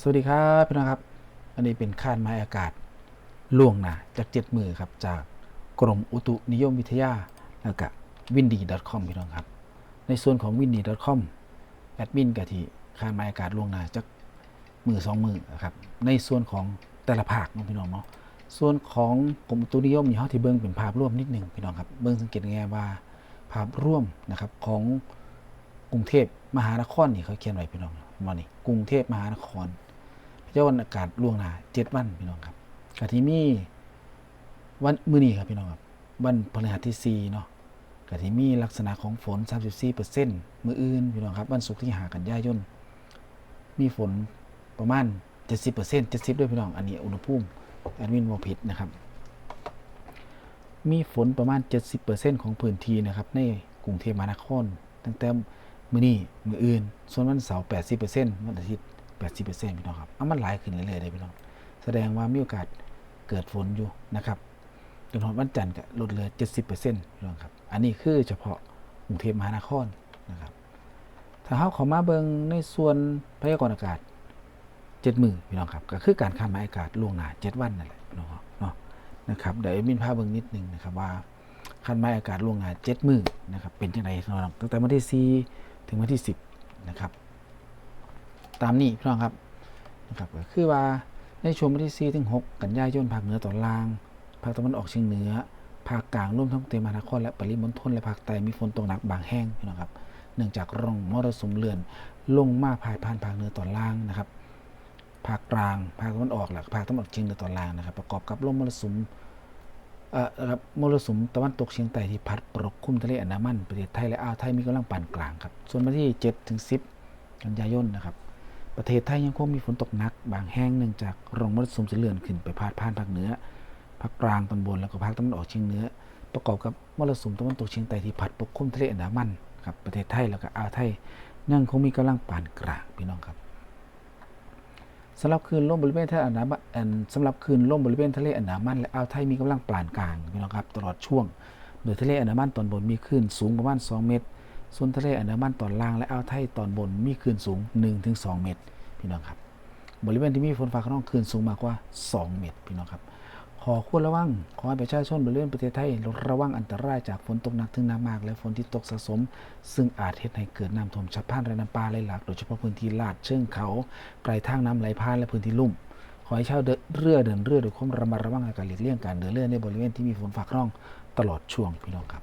สวัสดีครับพี่น้องครับ อันนี้เป็นคาดหมายอากาศล่วงหน้าจากเจ็ดมือครับจากกรมอุตุนิยมวิทยาแล้วก็วินดี .com พี่น้องครับ ในส่วนของวินดี .com แอดมินกะที่คาดหมายอากาศล่วงหน้าจากมือสองมือนะครับในส่วนของแต่ละภาคเพี่น้องเนาะส่วนของกรมอุตุนิยมนี่เขาที่เบิ้งเป็นภาพร่วมนิดหนึ่งพี่น้องครับเบิ้งสังเกตง่ายว่าภาพร่วมนะครับของกรุงเทพมหานครนี่เขาเขียนไว้พี่น้องมานี่กรุงเทพมหานคร ยากรณ์อากาศล่วงหน้าเจ็ดวันพี่น้องครับกะที่มีวันมื้อนี้ครับพี่น้องครับ วันพฤหัสที่สี่เนาะกะที่มีลักษณะของฝน 34%มื้ออื่นพี่น้องครับวันศุกร์ที่หากันยายนมีฝนประมาณ 70% 70ด้วยพี่น้อง อันนี้อุณหภูมิแอดมินบ่ผิดนะครับ มีฝนประมาณ 70%ของพื้นที่นะครับ ในกรุงเทพมหานครตั้งแต่มื้อนี้มื้ออื่น ส่วนวันเสาร์80%วันอาทิตย์ 80%พี่น้องครับเอามันหลายขึ้นเรื่อยๆเลยพี่น้อง แสดงว่ามีโอกาสเกิดฝนอยู่นะครับจนถึงวันจันทร์ก็ลดเหลือ 70%พี่น้องครับ อันนี้คือเฉพาะกรุงเทพมหานครนะครับ ถ้าเฮาเข้ามาเบิ่งในส่วนพยากรณ์อากาศ7มือพี่น้องครับ ก็คือการคาดหมายอากาศล่วงหน้า7วันนั่นแหละพี่น้องครับเนาะนะครับเดี๋ยวมินพาเบิ่งนิดนึงนะครับว่าคาดหมายอากาศล่วงหน้า7มือนะครับเป็นจังไดพี่น้องตั้งแต่วันที่4ถึงวันที่ 10นะครับ ตามนี้พี่น้องครับนะครับก็คือว่าในช่วงวันที่4ถึง6กันยายนภาคเหนือตอนล่าง ภาคตะวันออกเฉียงเหนือ ภาคกลางรวมทั้งกรุงเทพมหานครและปริมณฑลและภาคใต้มีฝนตกหนักบางแห่งน้องครับ เนื่องจากร่องมรสุมเลื่อนลงมาผ่านผ่านภาคเหนือตอนล่างนะครับ ภาคกลาง ภาคตะวันออกและภาคตะวันออกเฉียงเหนือตอนล่างนะครับ ประกอบกับลมมรสุมเอ่อครับมรสุมตะวันตกเฉียงใต้ที่พัดปกคลุมทะเลอันดามันประเทศไทยและอ่าวไทยมีกำลังปานกลางครับ ส่วนวันที่7ถึง10 กันยายนนะครับ ประเทศไทยยังคงมีฝนตกหนัก บางแห่งเนื่องจากร่องมรสุมจะเลื่อนขึ้นไปพาดผ่านภาคเหนือ ภาคกลางตอนบนแล้วก็ภาคตะวันออกเฉียงเหนือ ประกอบกับมรสุมตะวันตกเฉียงใต้ที่พัดปกคลุมทะเลอันดามันครับประเทศไทยแล้วก็อ่าวไทยยังคงมีกำลังปานกลางพี่น้องครับสำหรับคลื่นลมบริเวณทะเลอันดามันสำหรับคลื่นลมบริเวณทะเลอันดามันและอ่าวไทยมีกำลังปานกลางพี่น้องครับตลอดช่วงโดยทะเลอันดามันตอนบนมีคลื่นสูงประมาณ 2 เมตร ส่วนทะเลอันดามันตอนล่างและอ่าวไทยตอนบนมีคลื่นสูง 1-2 เมตร พี่น้องครับ บริเวณที่มีฝนฟ้าขนองคลื่นสูงมากกว่า 2 เมตรพี่น้องครับ ขอควรระวัง ขอให้ประชาชนบริเวณประเทศไทยระวังอันตรายจากฝนตกหนักถึงหนักมาก และฝนที่ตกสะสม ซึ่งอาจเฮ็ดให้เกิดน้ำท่วมฉับพลันและน้ำป่าไหลหลากโดยเฉพาะพื้นที่ลาดเชิงเขาไกลทางน้ำไหลผ่านและพื้นที่ลุ่มขอให้ชาวเรือเดินเรือด้วยความระมัดระวังและการหลีกเลี่ยงการเดินเรือในบริเวณที่มีฝนฟ้าขนองตลอดช่วงพี่น้องครับ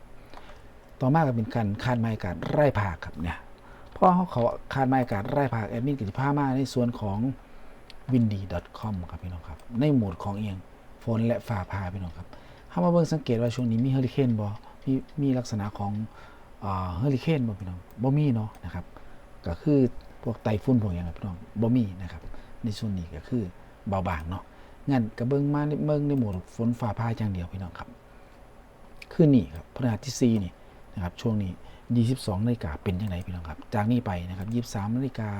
ต่อมาก็เป็นการคาดหมายกาศไร่ภาครับเนี่ย พราะเขาขาคาดหมายอากาศไร่ภาคแอดมินกิจภาพมาในส่วนของ windy.com ครับพี่น้องครับ ในโหมดของเอียงฝนและฟ้าผ่าพี่น้องครับถ้ามาเบิ่งสังเกตว่าช่วงนี้มีเฮอริเคนบ่มีมีลักษณะของเฮอริเคนบ่พี่น้องบ่มีเนาะนะครับก็คือพวกไต้ฝุ่นพวกอย่างนั้นพี่น้องบ่มีนะครับในส่วนนี้ก็คือเบาบางเนาะงั้นก็เบิ่งมาในเบิ่งในโหมดฝนฟ้าผ่าอย่างเดียวพี่น้องครับ คืนนี้ครับพฤหัสที่4นี่ นะครับช่วงนี้ 22นาฬิกาเป็นยังไงพี่น้องครับ จากนี้ไปนะครับ 23นาฬิกา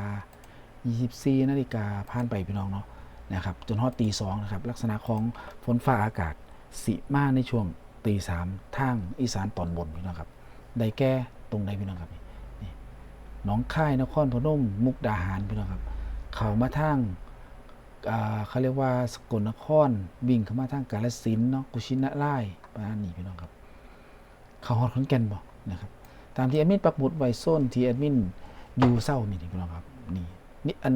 24นาฬิกาผ่านไปพี่น้องเนาะนะครับจนฮอดตีสองนะครับลักษณะของฝนฟ้าอากาศสิมาในช่วงตีสามทางอีสานตอนบนพี่น้องครับได้แก้ตรงใดพี่น้องครับนี่นี่หนองค่ายนครพนมมุกดาหารพี่น้องครับเข้ามาทางเขาเรียกว่าสกลนครวิ่งเข้ามาทางกาฬสินเนาะกุชินะไล่ประมาณนี้พี่น้องครับ เขาฮอดขอนแก่นบ่นะครับตามที่แอดมินปักหมุดไว้โซนที่แอดมินอยู่เศร้านี่พี่น้องครับนี่นี่อัน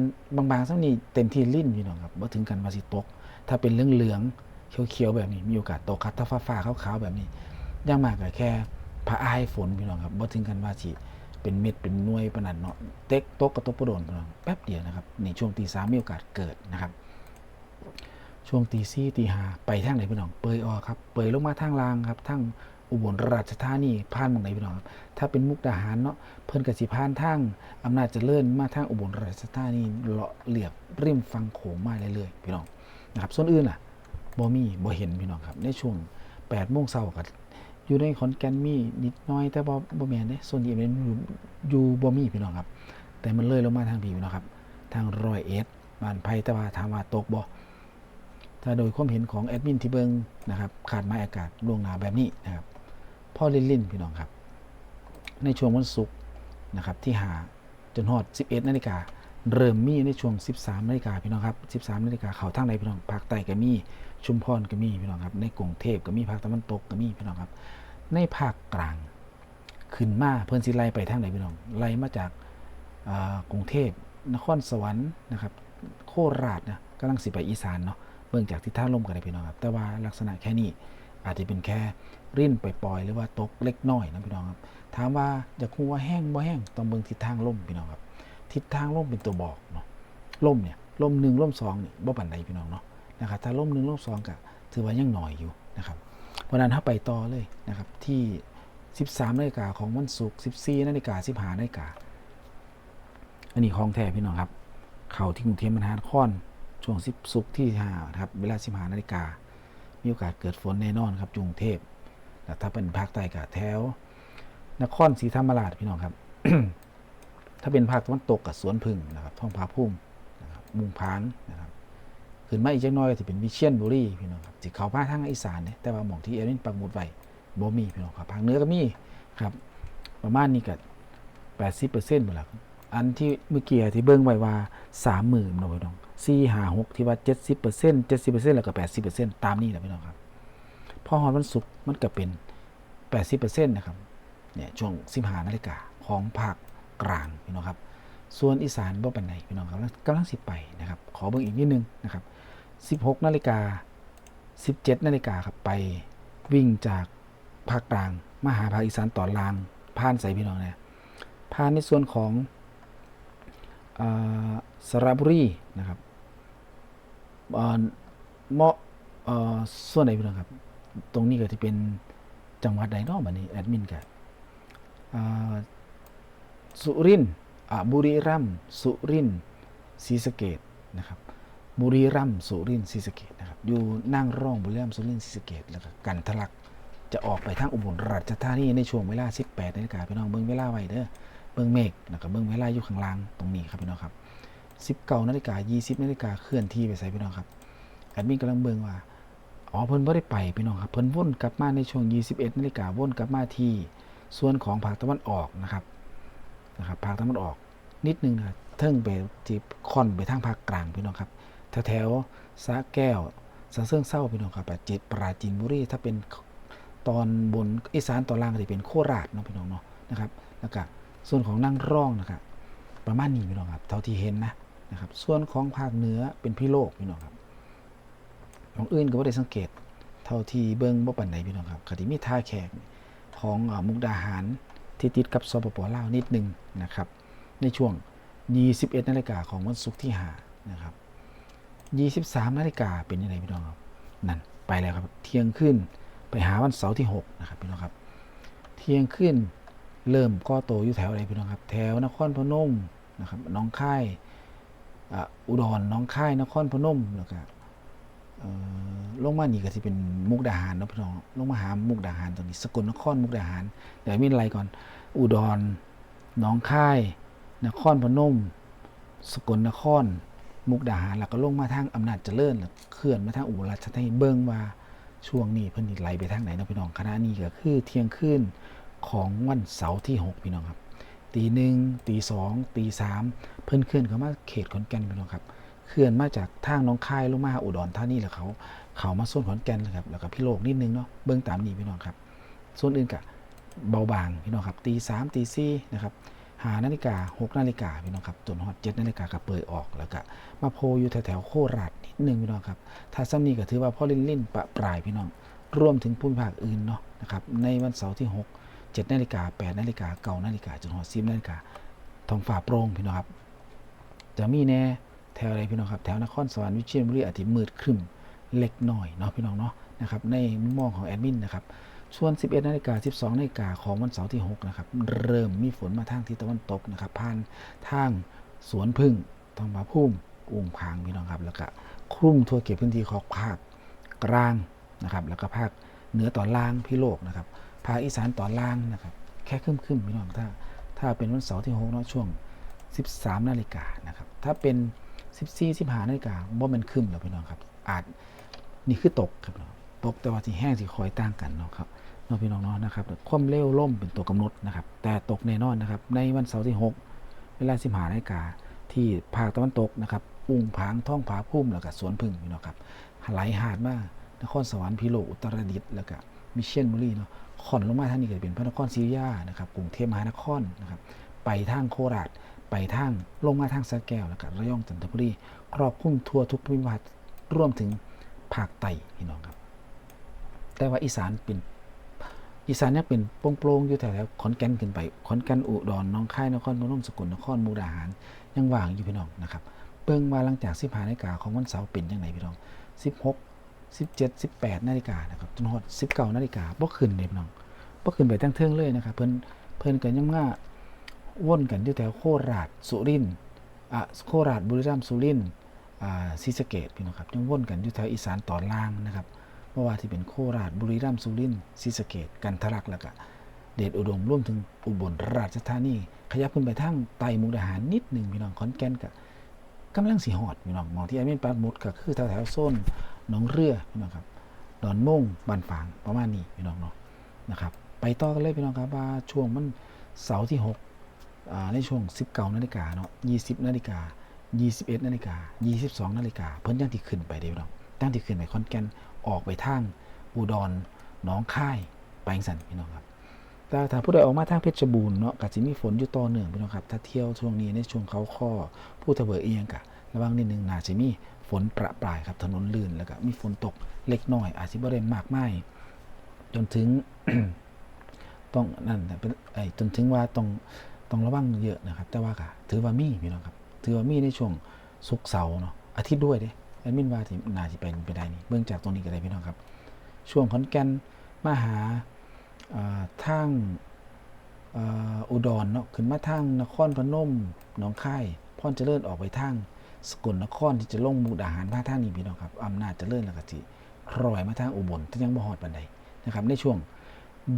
บางๆสักนี่เต็มที่ลิ้นพี่น้องครับบ่ถึงกันว่าสิตก ถ้าเป็นเหลืองๆเขียวๆแบบนี้มีโอกาสตกครับถ้าฟ้าๆขาวๆแบบนี้อยังมากก็แค่พระอายฝนพี่น้องครับบ่ถึงกันว่าสิเป็นเม็ดเป็นน่วยปานนั้นเนาะเต็กตกกระตกบ่โดนพี่น้องแป๊บเดียวนะครับในช่วงตีสามมีโอกาสเกิดนะครับช่วงตีสี่ตีห้าไปทางไหนพี่น้อง เปยออครับ เปยลงมาทางลางครับทาง อุบลราชธานีผ่านหมองไหนพี่น้องครับถ้าเป็นมุกดาหารเนาะเพิ่นกสิผ่านทางอำนาจเจริญมาทางอุบลราชธานีเลาะเหลียบริมฟังโขงมาเรื่อยๆพี่น้องนะครับส่วนอื่นล่ะบ่มีบ่เห็นพี่น้องครับ ในช่วง8โมงเช้าก็อยู่ในขอนแก่นมีนิดน้อยแต่บ่บ่แม่นเด้ส่วนใหญ่เป็นอยู่อยู่บ่มีพี่น้องครับ แต่มันเลยลงมาทางพี่พี่น้องครับ ทางร้อยเอ็ดบ้านไผ่แต่ว่าถามว่าตกบ่ถ้าโดยความเห็นของแอดมินที่เบิงนะครับขาดหมาอากาศล่วงหน้าแบบนี้นะครับ พ่อลินลินพี่น้องครับ ในช่วงวันศุกร์นะครับที่หาจนฮอด 11นาฬิกาเริ่มมีในช่วง 13นาฬิกาพี่น้องครับ 13นาฬิกาเขาทางใดพี่น้องภาคใต้ก็มีชุมพรก็มีพี่น้องครับ ในกรุงเทพก็มีภาคตะวันตกก็มีพี่น้องครับ ในภาคกลางขึ้นมาเพิ่นสิไล่ไปทางไหนพี่น้องไล่มาจากกรุงเทพนครสวรรค์นะครับ โคราชนะกำลังสิไปอีสานเนาะเบิ่งจากทิศทางลมกันได้พี่น้องครับ แต่ว่าลักษณะแค่นี้ อาจจะเป็นแค่ริ้นปล่อยๆหรือว่าตกเล็กน้อยนะพี่น้องครับถามว่าจะคูว่าแห้งบ่แห้งต้องเบิ่งทิศทางลมพี่น้องครับ ทิศทางลมเป็นตัวบอกเนาะลมเนี่ยลมหนึ่งลมสองนี่บ่ปันใดพี่น้องเนาะนะครับถ้าลมหนึ่งลมสองก็ถือว่ายังหน่อยอยู่นะครับเพราะฉะนั้นถ้าไปต่อเลยนะครับที่ 13นาฬิกาของวันศุกร์14นาฬิกา15นาฬิกาอันนี้ของแท้พี่น้องครับ เข้าที่กรุงเทพมหานครช่วง10ศุกร์ที่5นะครับเวลา15นาฬิกา มีโอกาสเกิดฝนแน่นอนครับกรุงเทพถ้าเป็นภาคใต้ก็แถวนครศรีธรรมราชพี่น้องครับ ถ้าเป็นภาคตะวันตกกับสวนพึ่งนะครับท้องผาพุ่มนะครับมุงพางนะครับขึ้นมาอีกจักน้อยก็จะเป็นวิเชียรบุรีพี่น้องครับสิเขาภาคทางอีสานเนี่ยแต่ว่าหมองที่เอรินปักหมุดไว้บ่มีพี่น้องครับภาคเหนือก็มีครับ ประมาณนี้ก็แปดสิบเปอร์เซ็นต์หมดแล้วอันที่เมื่อกี้ที่เบิ้งไว้ว่าสามหมื่นน้องพี่น้อง สี่หาหกที่ว่าเจ็ดสิบเปอร์เซ็นต์เจ็ดสิบเปอร์เซ็นต์แล้วก็แปดสิบเปอร์เซ็นต์ตามนี้แหละพี่น้องครับพอหอดวันศุกร์มันก็เป็นแปดสิบเปอร์เซ็นต์นะครับเนี่ยช่วงสิบหานาฬิกาของภาคกลางพี่น้องครับ ส่วนอีสานบ่เปันไหนพี่น้องครับกำลังสิไปนะครับ ขอเบิ่งอีกนิดนึงนะครับสิบหกนาฬิกาสิบเจ็ดนาฬิกาครับไปวิ่งจากภาคกลางมาหาภาคอีสานตอนล่างผ่านใส่พี่น้องเนี่ยผ่านในส่วนของอ่าสระบุรีนะครับ เหมาะเอ่อส่วนไหนพี่น้องครับ ตรงนี้ก็ที่เป็นจังหวัดใดนอกบัดนี้แอดมินกับสุรินบุรีรัมย์สุรินศรีสะเกดนะครับบุรีรัมย์สุรินศรีสะเกดนะครับอยู่นั่งร่องบุรีรัมย์สุรินศรีสะเกดแล้วก็กันทะลักจะออกไปทางอุบลราชธานีในช่วงเวลา 18นาฬิกาพี่น้องเบิ่งเวลาไว้เด้อเบิ่งเมฆแล้วก็เบิ่งเวลาอยู่ข้างล่างตรงนี้ครับพี่น้องครับ 19นาฬิกา20นาฬิกาเคลื่อนที่ไปใส่พี่น้องครับแอดมินกำลังเบิ่งว่าอ๋อเพิ่นบ่ได้ไปพี่น้องครับเพิ่นวนกลับมาในช่วง 21นาฬิกาวนกลับมาที่ส่วนของภาคตะวันออกนะครับนะครับภาคตะวันออกนิดนึงนะเทิงไปจีบค่อนไปทางภาคกลางพี่น้องครับแถวแถวๆสะแก้วสะเซิงเศร้าพี่น้องครับจิตปราจีนบุรีถ้าเป็นตอนบนอีสานตอนล่างก็จะเป็นโคราชเนาะพี่น้องเนาะนะครับแล้วก็ส่วนของนั่งร่องนะครับประมาณนี้พี่น้องครับ เท่าที่เห็นนะ นะครับส่วนของภาคเหนือเป็นพี่โลกพี่น้องครับของอื่นก็บ่ได้สังเกตเท่าที่เบิ่งบ่ปานใดพี่น้องครับก็สิมีท่าแขกของอมุกดาหารที่ติดกับสปปลาวนิดหนึงนะครับ ในช่วง 21นาฬิกาของวันศุกร์ที่5นะครับ23นาฬิกาเป็นยังไงพี่น้องครับนั่นไปแล้วครับเที่ยงขึ้นไปหาวันเสาร์ที่6นะครับพี่น้องครับ เที่ยงขึ้นเริ่มก่อโตอยู่แถวอะไรพี่น้องครับ แถวนครพนมนะครับน้องค่าย อุดรน้องค่ายนครพนมแล้วก็เอ่อลงมานี่ก็สิเป็นมุกดาหารนะพี่น้องลงมาหามุกดาหารตรงนี้ สกลนครมุกดาหารเดี๋ยวมีอะไรก่อน อุดรหนองค่าย นครพนม สกลนคร มุกดาหารแล้วก็ลงมาทางอำนาจเจริญแล้วเคลื่อนมาทางอุบลราชธานีเบิ่งว่าช่วงนี้เพิ่นสิไหลไปทางไหนนะพี่น้องคณะนี้ก็คือเที่ยงคืนของวันเสาร์ที่ 6 พี่น้องครับ ตีหนึ่งตีสองตีสามเพิ่อนเคลื่อนเขามาเขตขอนแก่นพี่น้องครับเคลื่อนมาจากทางน้องคายลงมาอุดรธานี่แหล้วเขา เขามาส่วนขอนแก่นนะครับแล้วก็พี่โลกนิดนึงเนาะเบื้องตามนี้พี่น้องครับ ส่วนอื่นกะเบาบางพี่น้องครับตีสามตีสี่นะครับหานาฬิกาหกนาฬิกาพี่น้องครับจนฮอดเจ็ดนาฬิกาก็เปิดออกแล้วก็มาโพอยู่แถวๆโคราชนิดนึงพี่น้องครับถ้าซ้ำนี้ก็ถือว่าพ่อเล่นเล่นปะปลายพี่น้องรวมถึงภูมิภาคอื่นเนาะนะครับในวันเสาร์ที่ห กเจ็ดนาฬิกาแปดนาฬิกาเก้านาฬิกาจนฮอดสิบนาฬิกาท้องฟ้าโปร่งพี่น้องครับจะมีแน่แถวอะไรพี่น้องครับแถวนครสวรรค์วิเชียรบุรีอาจจะมืดครึ้มเล็กน้อยเนาะพี่น้องเนาะนะครับในมุมมองของแอดมินนะครับส่วน 11นาฬิกา12นาฬิกาของวันเสาร์ที่ 6 นะครับ เริ่มมีฝนมาทางทิศตะวันตกนะครับ ผ่านทางสวนพึ่งทองผาพุ่มอุ้งพางพี่น้องครับ แล้วก็คลุมทั่วเขตพื้นที่ของภาคกลางนะครับ แล้วก็ภาคเหนือตอนล่างพี่โลกนะครับ ภาคอีสานตอนล่างนะครับ แค่ครึ่มๆพี่น้องถ้าถ้าเป็นวันเสาร์ที่6เนาะช่วง 13 นาฬิกานะครับ ถ้าเป็น 14 15นาฬิกาบ่มันครึ้มแล้วพี่น้องครับ อาจนี่คือตกครับพี่น้องตกแต่ว่าที่แห้งที่คอยต่างกันเนาะครับเนาะพี่น้องเนาะนะครับความเร็วล่มเป็นตัวกำหนดนะครับ แต่ตกแน่นอนนะครับ ในวันเสาร์ที่ 6 เวลา15นาฬิกาที่ภาคตะวันตกนะครับอุ้งผางท่องผาพุ่มแล้วก็สวนพึ่งพี่น้องครับไหลหาดมานครสวรรค์พิโลอุตรดิตถ์แล้วก็มิเชียนบุรีเนาะ ขอนลงมาทางนี้ก็จะเป็นพระนครศรีอยุธยานะครับกรุงเทพมหานครนะครับไปทางโคราชไปทางลงมาทางสระแก้วแล้วก็ระยองจันทบุรีครอบคลุมทั่วทุกภูมิภาครวมถึงภาคใต้พี่น้องครับ แต่ว่าอีสานเป็นอีสานเนี่ยเป็นโปร่งๆอยู่แถวๆขอนแก่นขึ้นไปขอนแก่นอุดรน้องค่ายนครพนมสกลนครมุกดาหารยังว่างอยู่พี่น้องนะครับเบิ่งว่าหลังจาก15นาฬิกาของวันเสาร์เป็นยังไงพี่น้อง 16 17 18นาฬิกานะครับจนฮอด19นาฬิกาบ่ขึ้นเลยพี่น้องบ่ขึ้นไปทั้งเทิงเลยนะครับเพิ่นเพิ่นก็ยังว่าว่นกันอยู่แถวโคราชสุรินทร์อะโคราชบุรีรัมย์สุรินทร์อ่าศรีสะเกษพี่น้องครับยังว่นกันอยู่แถวอีสานตอนล่างนะครับเพราะว่าที่เป็นโคราชบุรีรัมย์สุรินทร์ศรีสะเกษกันทะลักแล้วก็เดชอุดมร่วมถึงอุบลราชธานีขยับขึ้นไปทางไต่มุกดาหารนิดหนึ่งพี่น้องขอนแก่นก็กำลังสีหอดพี่น้องมองที่ไอ้เมนปาดมุดก็คือแถวแถวโซน หนองเรือพี่น้องครับดอนม่งบานฝางประมาณนี้พี่น้องเนาะนะครับ ไปต่อกันเลยพี่น้องครับว่าช่วงมันเสาร์ที่6อ่าในช่วง 19นาฬิกาเนาะ20นาฬิกา21นาฬิกา22นาฬิกาเพิ่นยังที่ขึ้นไปเด้พี่น้องตั้งที่ขึ้นไปขอนแกนออกไปทางอุดรหนองค่ายไปจังสันพี่น้องครับแต่ถ้าผู้ใดออกมาทางเพชรบูรณ์เนาะก็จะมีฝนอยู่ต่อเนื่องพี่น้องครับ ถ้าเที่ยวช่วงนี้ในช่วงเขาข้อผู้ทะเบอเอียงกะระวังนิดนึงนาจะมี ฝนประปรายครับถนนลื่นแล้วก็มีฝนตกเล็กน้อย อาจจะบ่ได้มากไมายจนถึงต้องนั่นเป็นไอ้จนถึงว่าต้องต้องระวังเยอะนะครับ แต่ว่าก็ถือว่ามีพี่น้องครับ ถือว่ามีในช่วงศุกเสาร์เนาะอาทิตย์ด้วยเด้แอดมินว่าที่น่าจะเป็นไปได้นี่เบื้องจากตรงนี้ก็ได้พี่น้องครับ ช่วงขอนแก่นมาหาอ่าทางอุดรเนาะขึ้นมาทางนครพนมหนองคายพรเจริญออกไปทาง สกลนครที่จะลงมุกดาหารมาท่านี้พี่น้องครับอำนาจเจริญแล้วก็สิรอยมาทางอุบลที่ยังบ่ฮอดปานใดนะครับ ในช่วง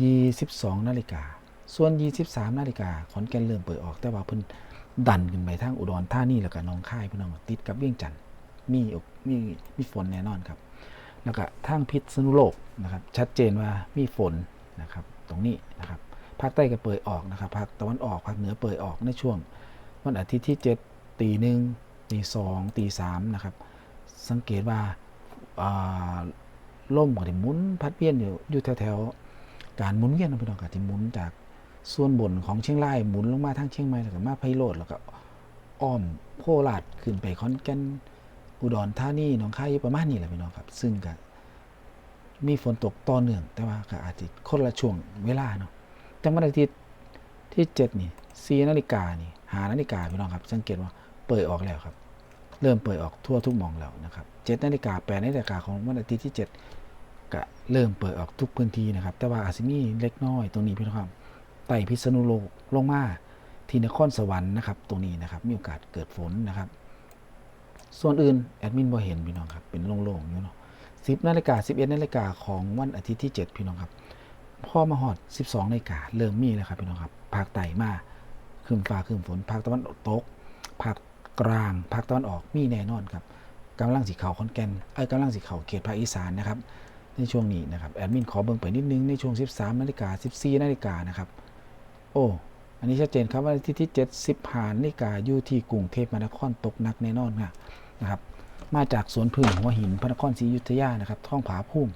22นาฬิกาส่วน 23นาฬิกาขอนแก่นเริ่มเปิดออก แต่ว่าเพิ่นดันขึ้นไปทางอุดรธานีแล้วก็หนองคายพี่น้องติดกับเวียงจันทน์มีอกมีมีฝนแน่นอนครับ แล้วก็ทางพิษณุโลกนะครับ ชัดเจนว่ามีฝนนะครับ ตรงนี้นะครับภาคใต้ก็เปิดออกนะครับภาคตะวันออกภาคเหนือเปิดออกในช่วงวันอาทิตย์ที่ 7 ตีหนึ่ง ตีสองตีสามนะครับ สังเกตว่าอ่าล่มก็ได้หมุนพัดเวียนอยู่อยู่แถวๆการหมุนเวียนของพี่น้องก็ที่หมุนจากส่วนบนของเชียงรายหมุนลงมาทางเชียงใหม่แล้วก็มาไพโรดแล้วก็อ้อมโคราชขึ้นไปขอนแก่นอุดรธานีหนองคายอยู่ประมาณนี้แหละพี่น้องครับ ซึ่งก็มีฝนตกต่อเนื่อง แต่ว่าก็อาจจะคนละช่วงเวลาเนาะจังวันอาทิตย์ที่เจ็ดนี่สี่นาฬิกานี่หานาฬิกาพี่น้องครับ สังเกตว่า เปิดออกแล้วครับ เริ่มเปิดออกทั่วทุกมองแล้วนะครับเจ็ดนาฬิกาแปดนาฬิกาของวันอาทิตย์ที่เจ็ดก็เริ่มเปิดออกทุกพื้นที่นะครับ แต่ว่าอาจจะมีเล็กน้อยตรงนี้พี่น้องครับไต่พิษณุโลกลงมาที่นครสวรรค์นะครับ ตรงนี้นะครับ มีโอกาสเกิดฝนนะครับ ส่วนอื่นแอดมินบ่เห็นพี่น้องครับ เป็นโล่งๆอยู่เนาะ10นาฬิกา11นาฬิกาของวันอาทิตย์ที่ 7 พี่น้องครับพ่อมาฮอด 12นาฬิกาเริ่มมีแล้วครับพี่น้องครับภาคใต้มาคืมฟ้าคืมฝนภาคตะวันตกภาค กลางภาคตะวันออกมีแน่นอนครับกำลังสีเขาขอนแก่นเอ้กำลังสีเขาเขตภาคอีสานนะครับในช่วงนี้นะครับแอดมินขอเบิ่งไปนิดนึงในช่วง 13นาฬิกา14นาฬิกานะครับโอ้อันนี้ชัดเจนครับว่าที่ที่75นาฬิกาอยู่ที่กรุงเทพมหานครตกหนักแน่นอนค่ะนะครับมาจากสวนพึ่งหัวหินพระนครศรีอยุธยานะครับท้องผาพุ่ม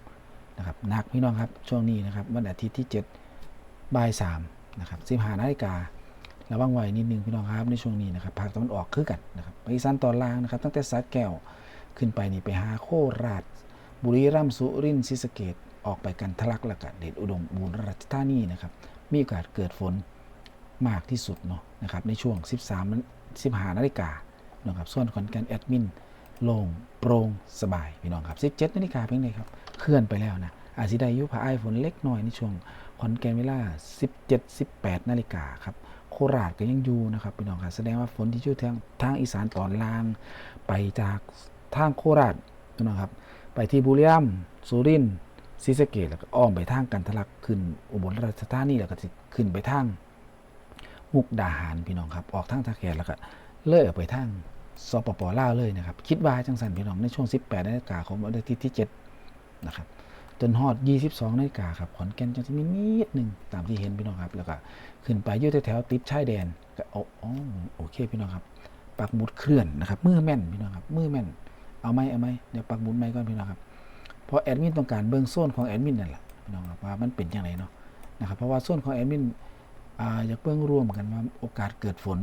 นะครับหนักพี่น้องครับช่วงนี้นะครับวันอาทิตย์ที่7บ่าย3นะครับ15นาฬิกา ระวังไว้นิดนึงพี่น้องครับในช่วงนี้นะครับภาคตะวันออกคือกันนะครับอีสานตอนล่างนะครับ ตั้งแต่สระแก้วขึ้นไปนี่ไปหาโคราช บุรีรัมย์สุรินทร์ศรีสะเกดออกไปกันทะลักละกะเดชอุดมบูรณราชธานีนะครับ มีโอกาสเกิดฝนมากที่สุดเนาะนะครับในช่วง 13นั้น15นาฬิกานะครับส่วนขอนแก่นแอดมินโล่งโปร่งสบายพี่น้องครับ17นาฬิกาเพียงใดครับเคลื่อนไปแล้วนะอาจสิได้ยุผาไอฝนเล็กน้อยในช่วงขอนแก่นเวลา 17 18นาฬิกาครับ โคราชก็ยังอยู่นะครับพี่น้องครับแสดงว่าฝนที่อยู่ทางทางอีสานตอนล่าง ไปจากทางโคราชพี่น้องครับ ไปที่บุรีรัมย์สุรินทร์ศรีสะเกษแล้วก็อ้อมไปทางกันทลักขึ้นอุบลราชธานีแล้วก็ขึ้นไปทางมุกดาหารพี่น้องครับออกทางทาแขนแล้วก็เลื่อยออกไปทางสปปลาวเลยนะครับ คิดว่าจังสันพี่น้องในช่วง 18นาฬิกาของวันอาทิตย์ที่7นะครับ จนฮอด 22นาฬิกาครับขอนแก่นจะมีนิดหนึ่งตามที่เห็นพี่น้องครับ แล้วก็ขึ้นไปยู่แถวติดชายแดนก็โอ้อ๋อโอเคพี่น้องครับปักหมุดเคลื่อนนะครับมือแม่นพี่น้องครับมือแม่น เอาไหมเอาไหมเดี๋ยวปักหมุดไหมก่อนพี่น้องครับเพราะแอดมินต้องการเบื้องโซนของแอดมินนั่นแหละพี่น้องครับว่ามันเป็นอย่างไรเนาะนะครับเพราะว่าโซนของแอดมินอ่าอยากเบื้องร่วมกันว่าโอกาสเกิดฝน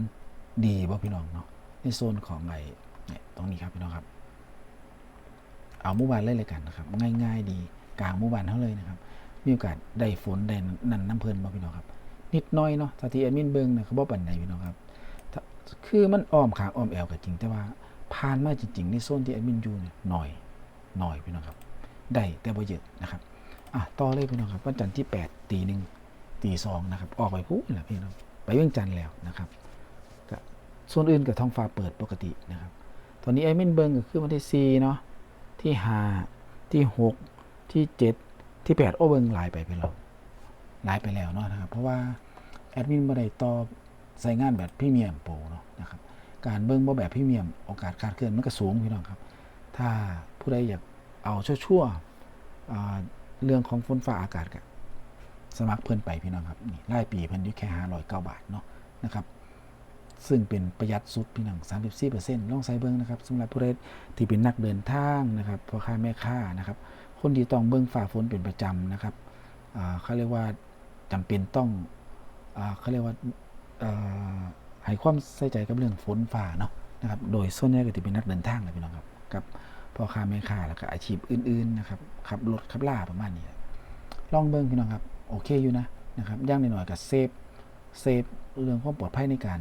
ดีบ่พี่น้องเนาะในโซนของไอ้เนี่ยตรงนี้ครับพี่น้องครับ เอาหมู่บ้านเลยเลยกันนะครับ ง่าย ๆ ดี กลางหมู่บ้านเขาเลยนะครับ มีโอกาสได้ฝนได้นั่นน้ำเพลินบ่พี่น้องครับ นิดน้อยเนาะถ้าที่แอดมินเบิงนี่ยเขาบ่ปานใดพี่น้องครับ คือมันอ้อมขางอ้อมแอวก็จริง แต่ว่าผ่านมาจริงๆในโซนที่แอดมินอยู่เนี่ยหน่อยหน่อยพี่น้องครับ ได้แต่บ่เยอะนะครับอะต่อเลยพี่น้องครับวันจันทร์ที่8ตีหนึ่งตีสองนะครับ ออกไปพูดแหละพี่น้องไปเวียงจันทร์แล้วนะครับก็ส่วนอื่นกับท้องฟ้าเปิดปกตินะครับ ตอนนี้แอดมินเบิงก็คือวันที่4เนาะที่5ที่ ที่7ที่8โอเบิ่งหลายไปพี่น้องหลายไปแล้วเนาะนะครับ เพราะว่าแอดมินบ่ได้ต่อใส่งานแบบพรีเมียมโปรเนาะนะครับ การเบิ่งบ่แบบพรีเมียมโอกาสคาดเคลื่อนมันก็สูงพี่น้องครับ ถ้าผู้ใดอยากเอาชั่วๆเรื่องของฝนฟ้าอากาศก็สมัครเพิ่นไปพี่น้องครับนี่รายปีเพิ่นอยู่แค่509บาทเนาะนะครับ ซึ่งเป็นประหยัดสุดพี่น้อง34%ลองใส่เบิ่งนะครับสำหรับผู้ใดที่เป็นนักเดินทางนะครับพ่อค้าแม่ค้านะครับ คนที่ต้องเบิ่งฝ่าฝนเป็นประจำนะครับเขาเรียกว่าจำเป็นต้องเขาเรียกว่าให้ความใส่ใจกับเรื่องฝนฟ้าเนาะนะครับ โดยส่วนใหญ่ก็จะเป็นนักเดินทางนะพี่น้องครับกับพ่อค้าแม่ค้าแล้วก็อาชีพอื่นๆนะครับขับรถขับล่าประมาณนี้ลองเบิ่งพี่น้องครับโอเคอยู่นะนะครับย่างน้อยๆก็เซฟเซฟเรื่องความปลอดภัยในการ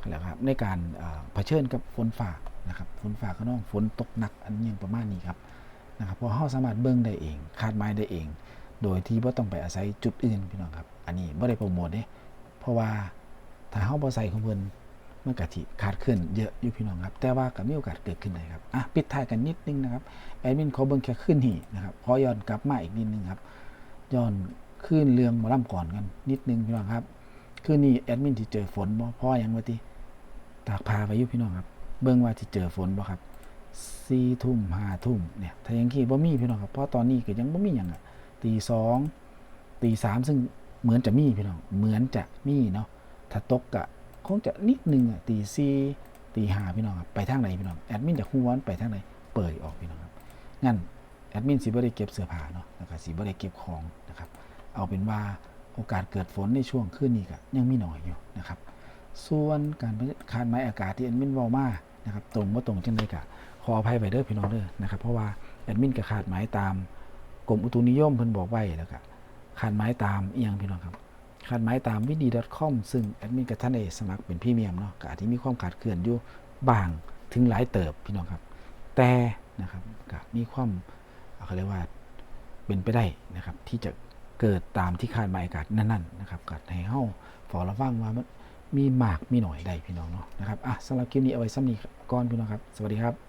อะไรครับในการเอ่อเผชิญกับฝนฟ้านะครับฝนฟ้าก็น้องฝนตกหนักอันนี้ประมาณนี้ครับ นะครับเพราะเราสามารถเบิ่งได้เอง คาดหมายได้เอง โดยที่บ่ต้องไปอาศัยจุดอื่นพี่น้องครับ อันนี้บ่ได้โปรโมทเด้เพราะว่าถ้าเฮาบ่ใส่ของเพิ่นมันก็สิขาดขึ้นเยอะอยู่พี่น้องครับ แต่ว่าก็มีโอกาสเกิดขึ้นได้ครับอะปิดท้ายกันนิดนึงนะครับแอดมินขอเบิ่งแค่ขึ้นนี่นะครับขอย้อนกลับมาอีกนิดนึงครับย้อนขึ้นเรื่องหมอลำก่อนกันนิดนึงพี่น้องครับคืนนี้แอดมินที่เจอฝนบ่พ่อยังว่าติตากพาไปอยู่พี่น้องครับ เบิ่งว่าที่เจอฝนบ่ครับ สี่ทุ่มห้าทุ่มเนี่ยถ้ายังคิดบ่มีพี่น้องครับเพราะตอนนี้ก็ยังบ่มีหยังอะตีสองตีสามซึ่งเหมือนจะมีพี่น้องเหมือนจะมีเนาะถ้าตกกะคงจะนิดนึงอะตีสี่ตีห้าพี่น้องครับไปทางไหนพี่น้องแอดมินจะฮู้ว่ามันไปทางไหนเปิดออกพี่น้องครับงั้นแอดมินสิบ่ได้เก็บเสื้อผ้าเนาะแล้วก็สิบ่ได้เก็บของนะครับ เอาเป็นว่าโอกาสเกิดฝนในช่วงคืนนี้ก็ยังมีหน้อยอยู่นะครับ ส่วนการคาดหมายอากาศที่แอดมินว้ามานะครับตรงบ่ตรงจังไดก็ ขออภัยไว้เด้อพี่น้องเด้อนะครับ เพราะว่าแอดมินก็คาดหมายตามกรมอุตุนิยมเพิ่นบอกไว้แล้วก็คาดหมายตามอีหยังพี่น้องครับคาดหมายตามวิดี .com ซึ่งแอดมินกับท่านได้สมัครเป็นพรีเมียมเนาะก็อาจจะมีความขาดเคลื่อนอยู่บางถึงหลายเติบพี่น้องครับ แต่นะครับก็มีความเขาเรียกว่าเป็นไปได้นะครับ ที่จะเกิดตามที่คาดหมายอากาศนั่นๆนะครับกัดให้เฮาฝอระวังว่ามันมีมากมีหน่อยได้พี่น้องเนาะนะครับอะสำหรับคลิปนี้เอาไว้ซ้ำนี้ก่อนพี่น้องครับ สวัสดีครับ